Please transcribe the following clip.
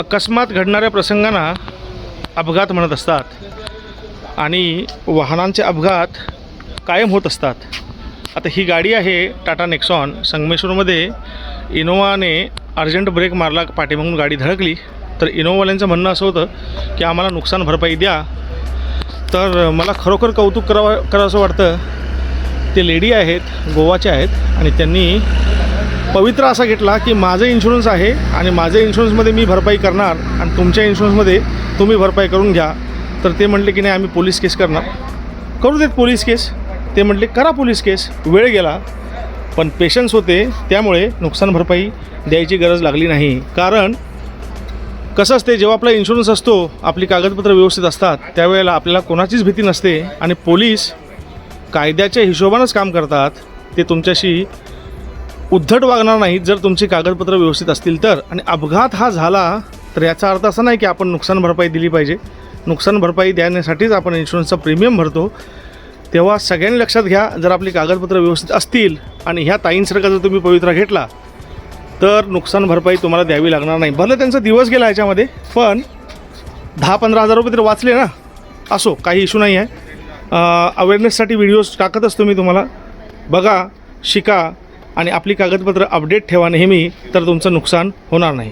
अकस्मात घडणाऱ्या प्रसंगांना अपघात म्हणत असतात. आणि वाहनांचे अपघात कायम होत असतात. आता ही गाडी आहे टाटा नेक्सॉन. संगमेश्वरमध्ये इनोवाने अर्जंट ब्रेक मारला पाठीमागून गाडी धडकली. तर इनोवाल्यांचं म्हणणं असं होतं की आम्हाला नुकसान भरपाई द्या. तर मला खरोखर कौतुक करावं करावंसं वाटतं. ते लेडी आहेत गोवाचे आहेत आणि त्यांनी पवित्र असा घेतला की माझं इन्शुरन्स आहे आणि माझ्या इन्शुरन्समध्ये मी भरपाई करणार आणि तुमच्या इन्शुरन्समध्ये तुम्ही भरपाई करून घ्या. तर ते म्हटले की नाही आम्ही पोलीस केस करणार. करू देत पोलीस केस. ते म्हटले करा पोलीस केस. वेळ गेला पण पेशन्स होते. त्यामुळे नुकसान भरपाई द्यायची गरज लागली नाही. कारण कसं असते जेव्हा आपला इन्शुरन्स असतो आपली कागदपत्र व्यवस्थित असतात त्यावेळेला आपल्याला कोणाचीच भीती नसते आणि पोलीस कायद्याच्या हिशोबानंच काम करतात. ते तुमच्याशी उद्धट वागणार नाहीत. जर तुमची कागदपत्र व्यवस्थित असतील तर. आणि अपघात हा झाला तर याचा अर्थ असा नाही की आपण नुकसान भरपाई दिली पाहिजे. नुकसान भरपाई देण्यासाठीच आपण इन्शुरन्सचा प्रीमियम भरतो. तेव्हा सगळ्यांनी लक्षात घ्या जर आपली कागदपत्र व्यवस्थित असतील आणि ह्या ताईंसारखा जर तुम्ही पवित्रा घेतला तर नुकसान भरपाई तुम्हाला द्यावी लागणार नाही. भलं त्यांचा दिवस गेला ह्याच्यामध्ये पण दहा पंधरा हजार रुपये तरी वाचले ना. असो काही इशू नाही आहे अवेअरनेससाठी व्हिडिओज टाकत असतो मी तुम्हाला. बघा शिका. आणि आपली कागदपत्र अपडेट ठेवा नेहमी तर तुमचं नुकसान होणार नाही.